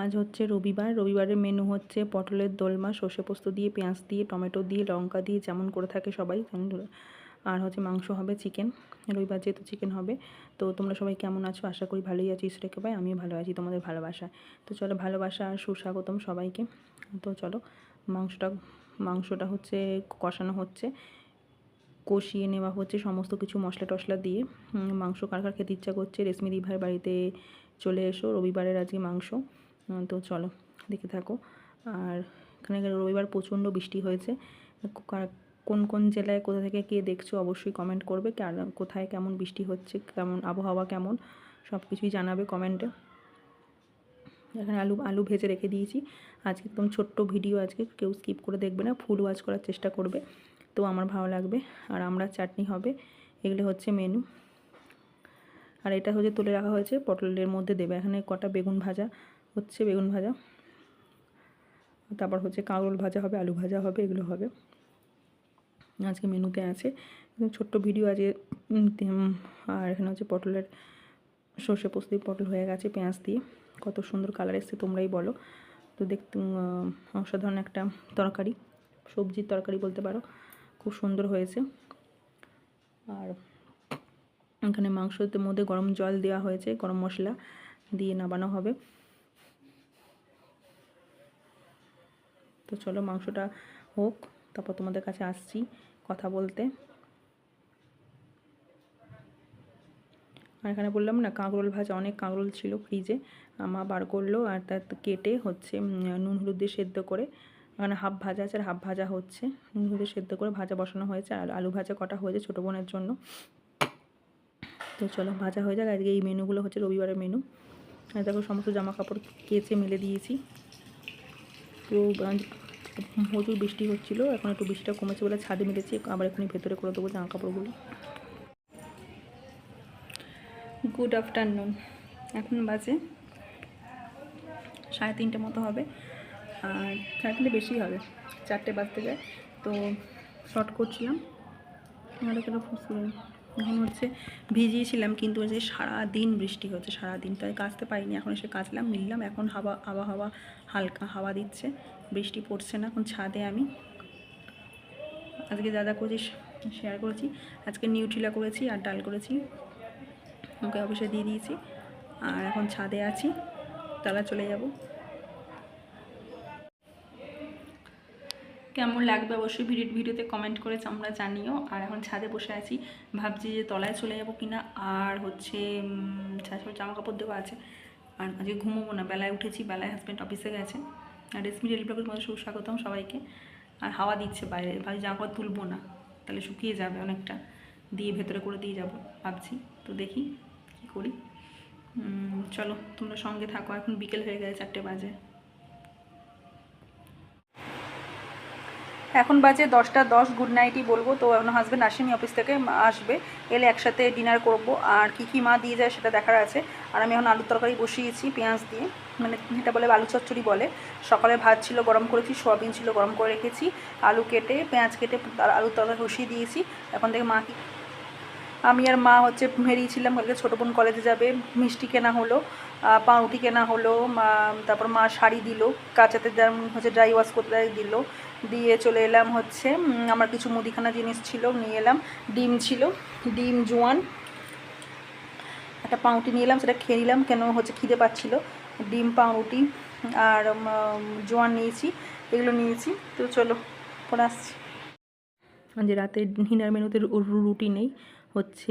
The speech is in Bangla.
আজ হচ্ছে রবিবার। রবিবারের মেনু হচ্ছে পটলের দোলমা, সর্ষে পোস্ত দিয়ে, পেঁয়াজ দিয়ে, টমেটো দিয়ে, লঙ্কা দিয়ে, যেমন করে থাকে সবাই আর হচ্ছে মাংস হবে চিকেন রবিবার যেহেতু চিকেন হবে। তো তোমরা সবাই কেমন আছো? আশা করি ভালোই আছি ঈশ্বরকে ভাই আমিও ভালো আছি তোমাদের ভালোবাসা তো চলো ভালোবাসা আর সুস্বাগতম সবাইকে। তো চলো মাংসটা মাংসটা হচ্ছে কষানো হচ্ছে। কষিয়ে নেওয়া হচ্ছে সমস্ত কিছু মশলা টশলা দিয়ে। মাংস কার কার খেতে ইচ্ছা করছে, রেশমি দিভাইয়ের বাড়িতে চলে এসো। রবিবারের আজকে মাংস। তো চলো, দেখে থাকো। আর এখানে রবিবার, প্রচণ্ড বৃষ্টি হয়েছে। কোন কোন জেলায়, কোথা থেকে কে দেখছ অবশ্যই কমেন্ট করবে। কার- কোথায় কেমন বৃষ্টি হচ্ছে, কেমন আবহাওয়া কেমন, সব কিছুই জানাবে কমেন্টে এখানে আলু আলু ভেজে রেখে দিয়েছি। আজকে একদম ছোট্ট ভিডিও আজকে, কেউ স্কিপ করে দেখবে না ফুল ওয়াচ করার চেষ্টা করবে। তো আমার ভালো লাগবে। আর আমরা চাটনি হবে, এগুলো হচ্ছে মেনু আর এটা হচ্ছে, তুলে রাখা হয়েছে, পটলের মধ্যে দেবে। এখানে কটা বেগুন ভাজা হচ্ছে বেগুন ভাজা। তারপর হচ্ছে কাঁকরোল ভাজা হবে, আলু ভাজা হবে, এগুলো হবে। আজকে মেনুতে আছে। ছোট্ট ভিডিও আছে আর এখানে হচ্ছে পটলের সর্ষে পোস্ত পটল হয়ে গেছে, পেঁয়াজ দিয়ে। কত সুন্দর কালার এসছে, তোমরাই বলো। তো দেখতে অসাধারণ একটা তরকারি, সবজির তরকারি বলতে পারো। খুব সুন্দর হয়েছে। আর এখানে মাংসের মধ্যে গরম জল দেওয়া হয়েছে, গরম মশলা দিয়ে নামানো হবে। তো চলো মাংসটা হোক, তারপর তোমাদের কাছে আসছি কথা বলতে। আর এখানে বললাম না, কাঁকরোল ভাজা, অনেক কাঁকরোল ছিল ফ্রিজে মা বার করল আর তার কেটে হচ্ছে নুন হলুদ দিয়ে সেদ্ধ করে, এখানে হাফ ভাজা আছে আর হাফ ভাজা হচ্ছে। নুন হলুদ সেদ্ধ করে ভাজা বসানো হয়েছে আর আলু ভাজা কটা হয়েছে ছোটো বোনের জন্য। তো চলো ভাজা হয়ে যাক, আজকে এই মেনুগুলো হচ্ছে রবিবারের মেনু। আর দেখো সমস্ত জামা কাপড় কেচে মেলে দিয়েছি। আজ প্রচুর বৃষ্টি হচ্ছিল, এখন একটু বৃষ্টিটা কমেছে বলে ছাদে মেলেছি আবার এখনই ভেতরে করে দেবো জামা কাপড়গুলো। গুড আফটারনুন এখন বাজে সাড়ে তিনটে মতো হবে, আর সাড়ে তিনটে বেশি হবে, চারটে বাজতে যায়, তো শর্ট করছিলাম। আর এখানে ফুসুর এখন হচ্ছে ভিজিয়েছিলাম, কিন্তু যে সারাদিন বৃষ্টি হচ্ছে, সারাদিন তাই কাচতে পারিনি। এখন এসে কাচলাম মিললাম এখন হাওয়া, আবহাওয়া হালকা হাওয়া দিচ্ছে, বৃষ্টি পড়ছে না, এখন ছাদে আমি। আজকে যা করেছি শেয়ার করেছি, আজকে নিউট্রিলা করেছি আর ডাল করেছি, ওকে অফিসে দিয়ে দিয়েছি। আর এখন ছাদে আছি তারা চলে যাব। কেমন লাগবে অবশ্যই ভিডিও ভিডিওতে কমেন্ট করে আমরা জানিও। আর এখন ছাদে বসে আছি, ভাবছি যে তলায় চলে যাব কিনা। আর হচ্ছে ছাড় জামা কাপড় দেওয়া আছে। আর আজকে ঘুমোবো না, বেলায় উঠেছি, বেলায় হাজব্যান্ড অফিসে গেছে। আর রেশমি ডেলি ব্লগের মধ্যে সুস্বাগতম সবাইকে। আর হাওয়া দিচ্ছে বাইরে ভাই জামা কাপড় তুলবো না। তাহলে শুকিয়ে যাবে অনেকটা। দিয়ে ভেতরে করে দিয়ে যাব, ভাবছি। তো দেখি কী করি। চলো, তোমরা সঙ্গে থাকো। এখন বিকেল হয়ে গেছে চারটে বাজে। এখন বাজে দশটা দশ গুড নাইটই বলব। তো এখন হাজব্যান্ড আসেনি অফিস থেকে আসবে। এলে একসাথে ডিনার করব। আর কি কি মা দিয়ে যায় সেটা দেখার আছে। আর আমি এখন আলুর তরকারি বসিয়েছি পেঁয়াজ দিয়ে। মানে যেটা বলে আলু চচ্চড়ি বলে। সকালে ভাত ছিল গরম করেছি, সোয়াবিন ছিল গরম করে রেখেছি। আলু কেটে, পেঁয়াজ কেটে, আলুর তরকারি বসিয়ে দিয়েছি। এখন থেকে মা কি আমি আর মা হচ্ছে বেরিয়েছিলাম, কালকে ছোটো বোন কলেজে যাবে। মিষ্টি কেনা হলো পাউরুটি কেনা হলো তারপর মা শাড়ি দিল, কাঁচাতে হচ্ছে ড্রাই ওয়াশ করতে দিল। দিয়ে চলে এলাম হচ্ছে আমার কিছু মুদিখানা জিনিস ছিল, নিয়ে এলাম। ডিম ছিল, ডিম, জোয়ান, একটা পাউরুটি নিয়ে এলাম, সেটা খেয়ে নিলাম, কেন হচ্ছে খিদে পাচ্ছিলো। ডিম, পাউরুটি আর জোয়ান নিয়েছি, এগুলো নিয়েছি। তো চলো, পরে আসছি। যে রাতে ডিনার মেনুতে রুটি নেই। হচ্ছে